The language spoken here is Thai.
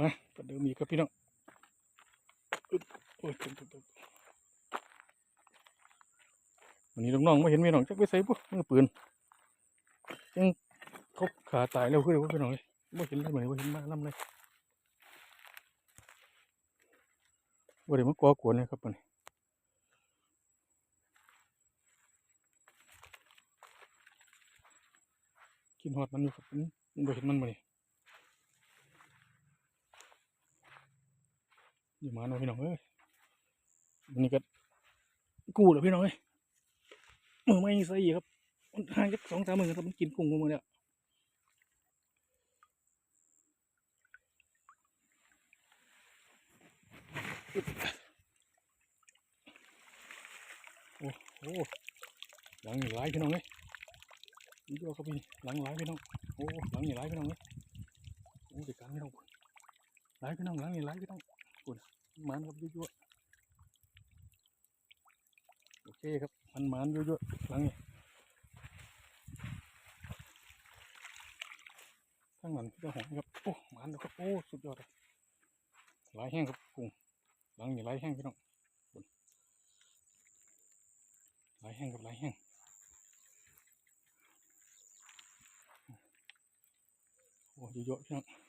มาประเดิมอีกครับพี่น้องอึ๊บโอ้ยตึ๊บตึ๊บวันนี้น้องๆไม่เห็นไม่น้องจักไปใส่ปุ๊บมือปืนยังเขาขาตายแล้วคือเดี๋ยวพี่น้องเลยไม่เห็นเลยเหมือนว่าเห็นมาล่ำเลยว่าเดี๋ยวมันก่อกวนเลยครับมันกินหอดมันอยู่ครับมันไม่เห็นมันมาเลย อยู่มาหน่อยพี่น้องเอ้ยวันนี้ก็กู้แล้วพี่น้องเอ้ยมือไม่ใส่ครับมันห่างจากสองสามหมือครับมันกินกุ้งกูมาเนี่ยโอ้โหหลังนี่ร้ายพี่น้องเอ้ยนี่ก็เขาพี่หลังร้ายพี่น้องโอ้หลังนี่ร้ายพี่น้องเอ้ยโอ้เด็กกลางพี่น้องร้ายพี่น้องหลังนี่ร้ายพี่น้อง มันครับยั่วๆโอเคครับมันมันยั่วๆหลังนี้ข้างหลังเจ้าหอยครับโอ้มันแล้วครับโอ้สุดยอดเลยหลายแห้งครับกุ้งหลังนี้หลายแห้งพี่น้องคุณหลายแห้งครับหลายแห้งโอ้ยั่วๆพี่น้อง